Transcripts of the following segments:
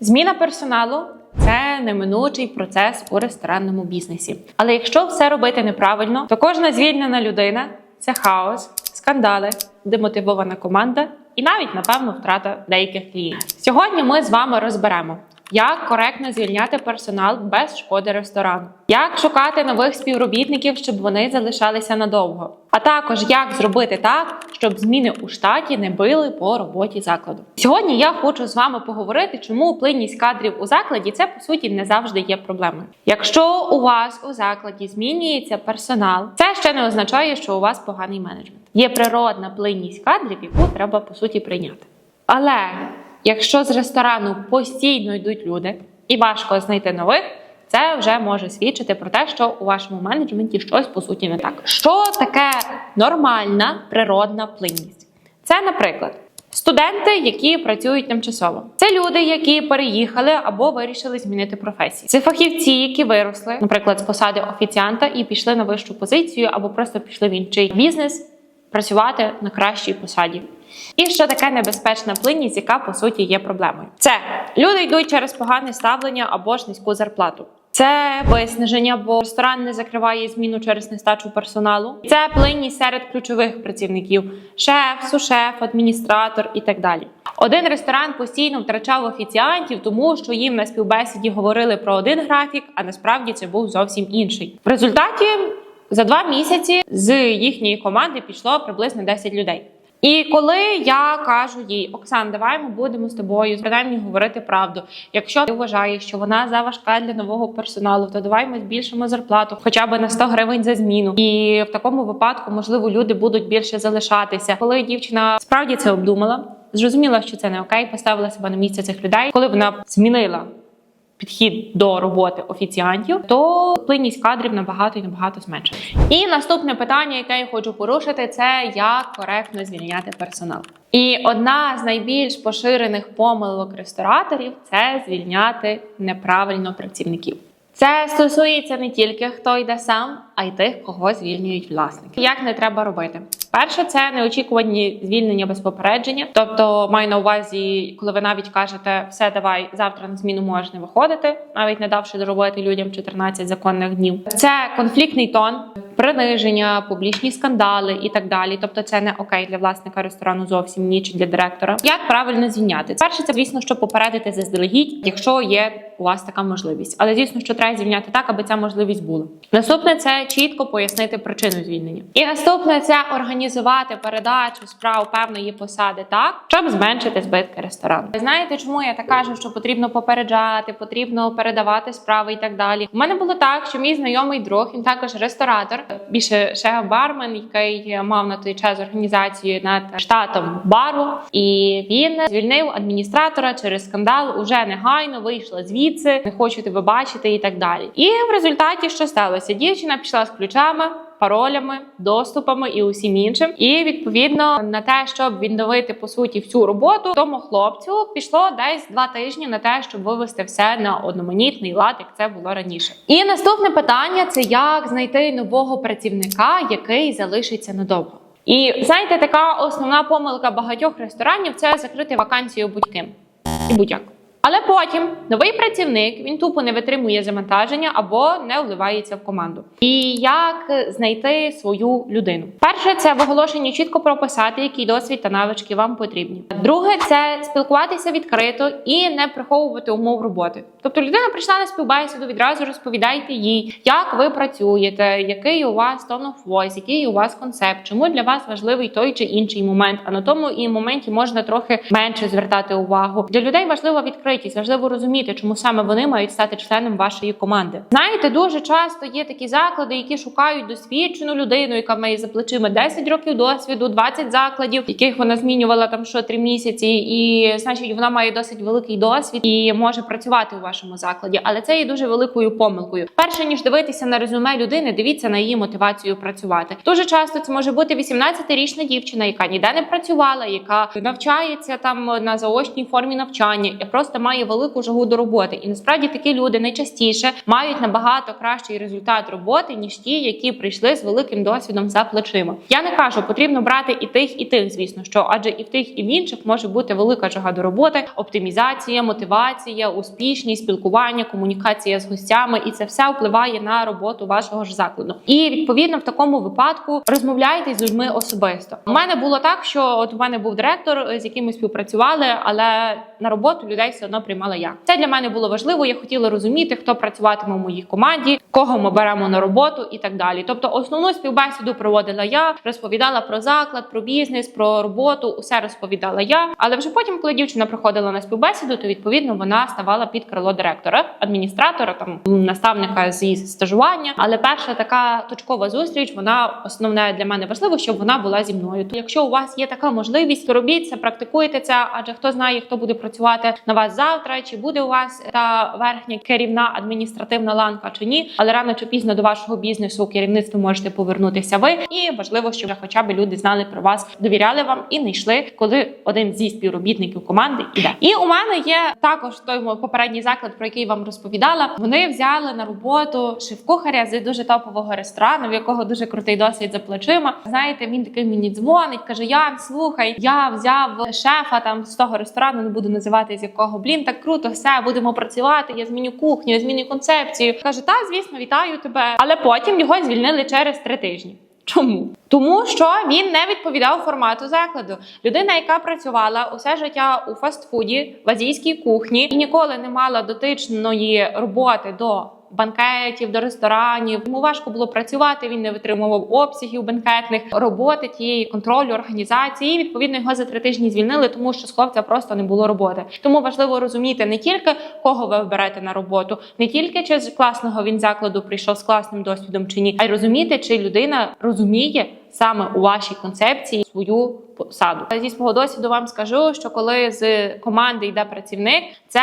Зміна персоналу це неминучий процес у ресторанному бізнесі. Але якщо все робити неправильно, то кожна звільнена людина це хаос, скандали, демотивована команда і навіть, напевно, втрата деяких клієнтів. Сьогодні ми з вами розберемо. Як коректно звільняти персонал без шкоди ресторану, як шукати нових співробітників, щоб вони залишалися надовго, а також як зробити так, щоб зміни у штаті не били по роботі закладу. Сьогодні я хочу з вами поговорити, чому плинність кадрів у закладі це по суті не завжди є проблемою. Якщо у вас у закладі змінюється персонал, це ще не означає, що у вас поганий менеджмент. Є природна плинність кадрів, яку треба по суті прийняти. Але якщо з ресторану постійно йдуть люди і важко знайти нових, це вже може свідчити про те, що у вашому менеджменті щось по суті не так. Що таке нормальна природна плинність? Це, наприклад, студенти, які працюють тимчасово. Це люди, які переїхали або вирішили змінити професію. Це фахівці, які виросли, наприклад, з посади офіціанта і пішли на вищу позицію, або просто пішли в інший бізнес працювати на кращій посаді. І ще така небезпечна плинність, яка по суті є проблемою. Це люди йдуть через погане ставлення або ж низьку зарплату. Це виснаження, бо ресторан не закриває зміну через нестачу персоналу. Це плинність серед ключових працівників: шеф, сушеф, адміністратор і так далі. Один ресторан постійно втрачав офіціантів, тому що їм на співбесіді говорили про один графік, а насправді це був зовсім інший. В результаті за два місяці з їхньої команди пішло приблизно 10 людей. І коли я кажу їй, Оксан, давай ми будемо з тобою принаймні говорити правду. Якщо ти вважаєш, що вона заважка для нового персоналу, то давай ми збільшимо зарплату хоча б на 100 гривень за зміну. І в такому випадку, можливо, люди будуть більше залишатися. Коли дівчина справді це обдумала, зрозуміла, що це не окей, поставила себе на місце цих людей. Коли вона змінила підхід до роботи офіціантів, то плинність кадрів набагато і набагато зменшилась. І наступне питання, яке я хочу порушити, це як коректно звільняти персонал. І одна з найбільш поширених помилок рестораторів це звільняти неправильно працівників. Це стосується не тільки хто йде сам, а й тих, кого звільнюють власники. Як не треба робити? Перше, це неочікувані звільнення без попередження. Тобто, маю на увазі, коли ви навіть кажете, все, давай завтра на зміну можеш не виходити, навіть не давши доробити людям 14 законних днів. Це конфліктний тон, приниження, публічні скандали і так далі. Тобто, це не окей для власника ресторану зовсім ні чи для директора. Як правильно звільняти? Перше, це звісно, що попередити заздалегідь, якщо є у вас така можливість. Але звісно, що треба звільняти так, аби ця можливість була. Наступне це чітко пояснити причину звільнення. І наступне це організувати передачу справ певної посади так, щоб зменшити збитки ресторану. Знаєте, чому я так кажу, що потрібно попереджати, потрібно передавати справи і так далі. У мене було так, що мій знайомий друг, він також ресторатор, більше шеф-бармен, який мав на той час організацію над штатом бару, і він звільнив адміністратора через скандал. Уже негайно вийшла звідси, не хочу тебе бачити і так далі. І в результаті що сталося? Дівчина пішла з ключами. Паролями, доступами і усім іншим, і відповідно на те, щоб відновити по суті всю роботу, тому хлопцю пішло десь два тижні на те, щоб вивести все на одноманітний лад, як це було раніше. І наступне питання це як знайти нового працівника, який залишиться надовго. І знаєте, така основна помилка багатьох ресторанів це закрити вакансію будь-ким і будь-як. Але потім новий працівник він тупо не витримує завантаження або не вливається в команду. І як знайти свою людину? Перше, це в оголошенні чітко прописати, який досвід та навички вам потрібні. Друге, це спілкуватися відкрито і не приховувати умов роботи. Тобто людина прийшла на співбесіду, відразу розповідайте їй, як ви працюєте, який у вас tone of voice, який у вас концепт, чому для вас важливий той чи інший момент. А на тому і моменті можна трохи менше звертати увагу. Для людей важлива відкритість, важливо розуміти, чому саме вони мають стати членом вашої команди. Знаєте, дуже часто є такі заклади, які шукають досвідчену людину, яка має за плечима 10 років досвіду, 20 закладів, яких вона змінювала там що 3 місяці, і значить вона має досить великий досвід і може працювати у вашому закладі. Але це є дуже великою помилкою. Перше ніж дивитися на резюме людини, дивіться на її мотивацію працювати. Дуже часто це може бути 18-річна дівчина, яка ніде не працювала, яка навчається там на заочній формі навчання і просто має велику жагу до роботи. І насправді такі люди найчастіше мають набагато кращий результат роботи, ніж ті, які прийшли з великим досвідом за плечима. Я не кажу, потрібно брати і тих, і тих, звісно, що адже і в тих, і в інших може бути велика жага до роботи, оптимізація, мотивація, успішність, спілкування, комунікація з гостями, і це все впливає на роботу вашого ж закладу. І відповідно в такому випадку розмовляйте з людьми особисто. У мене було так, що от у мене був директор, з яким ми співпрацювали, але на роботу людей все одно приймала я. Це для мене було важливо. Я хотіла розуміти, хто працюватиме в моїй команді, кого ми беремо на роботу і так далі. Тобто, основну співбесіду проводила я, розповідала про заклад, про бізнес, про роботу. Усе розповідала я. Але вже потім, коли дівчина приходила на співбесіду, то відповідно вона ставала під крило директора, адміністратора, там наставника зі стажування. Але перша така точкова зустріч, вона основне для мене важливо, щоб вона була зі мною. То якщо у вас є така можливість, то робіть це, практикуйте це, адже хто знає, хто буде працювати на вас завтра, чи буде у вас та верхня керівна адміністративна ланка чи ні. Але рано чи пізно до вашого бізнесу керівництво можете повернутися ви. І важливо, щоб хоча б люди знали про вас, довіряли вам і не йшли, коли один зі співробітників команди іде. І у мене є також той попередній заклад, про який вам розповідала. Вони взяли на роботу шеф-кухаря з дуже топового ресторану, в якого дуже крутий досвід за плечима. Знаєте, він такий мені дзвонить, каже: Ян, слухай, я взяв шефа там з того ресторану, не буду називати з якого блін, так круто, все будемо працювати. Я зміню кухню, я зміню концепцію. Каже, та звісно, вітаю тебе. Але потім його звільнили через три тижні. Чому? Тому що він не відповідав формату закладу. Людина, яка працювала усе життя у фастфуді в азійській кухні і ніколи не мала дотичної роботи до банкетів, до ресторанів. Йому важко було працювати. Він не витримував обсягів банкетних роботи тієї контролю організації. І, відповідно його за три тижні звільнили, тому що з хлопця просто не було роботи. Тому важливо розуміти не тільки кого ви оберете на роботу, не тільки чи з класного він закладу прийшов з класним досвідом чи ні, а й розуміти, чи людина розуміє саме у вашій концепції свою посаду. Зі свого досвіду вам скажу, що коли з команди йде працівник, це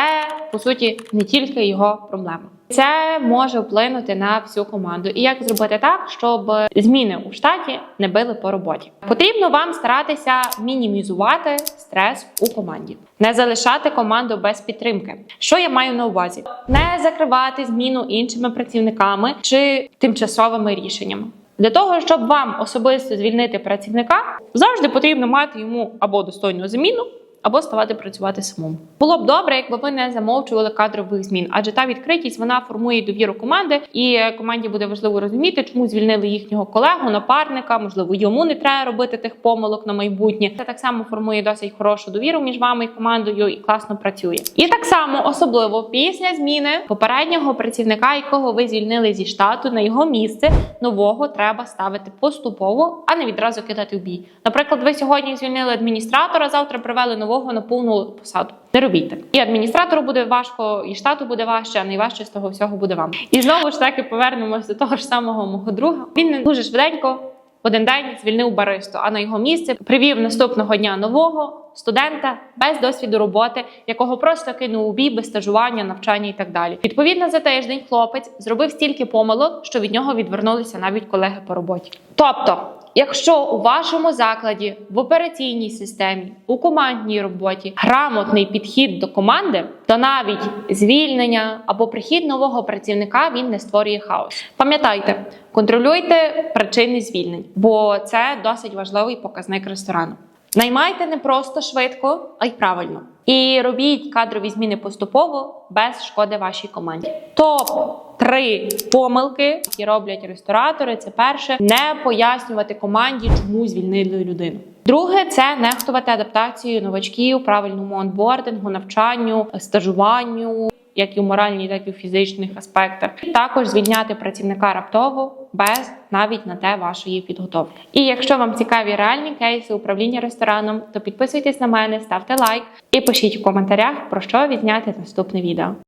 по суті не тільки його проблема. Це може вплинути на всю команду. І як зробити так, щоб зміни у штаті не били по роботі? Потрібно вам старатися мінімізувати стрес у команді, не залишати команду без підтримки. Що я маю на увазі? Не закривати зміну іншими працівниками чи тимчасовими рішеннями. Для того, щоб вам особисто звільнити працівника, завжди потрібно мати йому або достойну заміну, або ставати працювати самому. Було б добре, якби ви не замовчували кадрових змін, адже та відкритість вона формує довіру команди, і команді буде важливо розуміти, чому звільнили їхнього колегу, напарника. Можливо, йому не треба робити тих помилок на майбутнє. Це так само формує досить хорошу довіру між вами і командою, і класно працює. І так само, особливо після зміни попереднього працівника, якого ви звільнили зі штату, на його місце нового треба ставити поступово, а не відразу кидати в бій. Наприклад, ви сьогодні звільнили адміністратора, завтра привели нового на повну посаду. Не робіть так. І адміністратору буде важко, і штату буде важче, а найважче з того всього буде вам. І знову ж таки повернемося до того ж самого мого друга. Він не дуже швиденько. Один день звільнив баристу, а на його місце привів наступного дня нового студента без досвіду роботи, якого просто кинув у бій без стажування, навчання і так далі. Відповідно, за тиждень хлопець зробив стільки помилок, що від нього відвернулися навіть колеги по роботі. Тобто, якщо у вашому закладі в операційній системі, у командній роботі грамотний підхід до команди, то навіть звільнення або прихід нового працівника він не створює хаос. Пам'ятайте, контролюйте причини звільнень, бо це досить важливий показник ресторану. Наймайте не просто швидко, а й правильно. І робіть кадрові зміни поступово без шкоди вашій команді. Топ три помилки, які роблять ресторатори. Це перше не пояснювати команді, чому звільнили людину. Друге це нехтувати адаптацією новачків, правильному онбордингу, навчанню, стажуванню. Як і в моральній, так і в фізичних аспектах, також звільняти працівника раптово без навіть на те вашої підготовки. І якщо вам цікаві реальні кейси управління рестораном, то підписуйтесь на мене, ставте лайк і пишіть у коментарях про що відняти наступне відео.